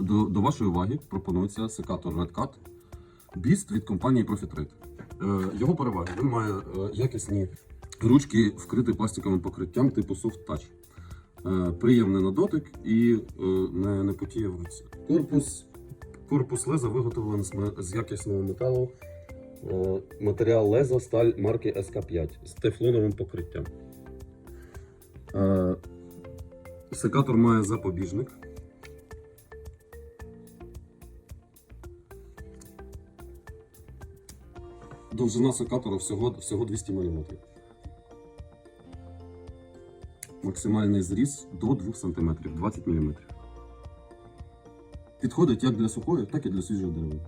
До, до вашої уваги пропонується секатор Red Cat Beast від компанії Profitrade. Е, його переваги. Він має е, якісні ручки, вкриті пластиковим покриттям типу Soft Touch. Е, приємний на дотик і е, не, не потіє в руці. Корпус, корпус леза виготовлений з якісного металу. Е, матеріал леза сталь марки СК5 з тефлоновим покриттям. Е, секатор має запобіжник. Довжина секатора всього, всього 200 мм. Максимальний зріз до 2 см 20 мм. Підходить як для сухої, так і для свіжої деревини.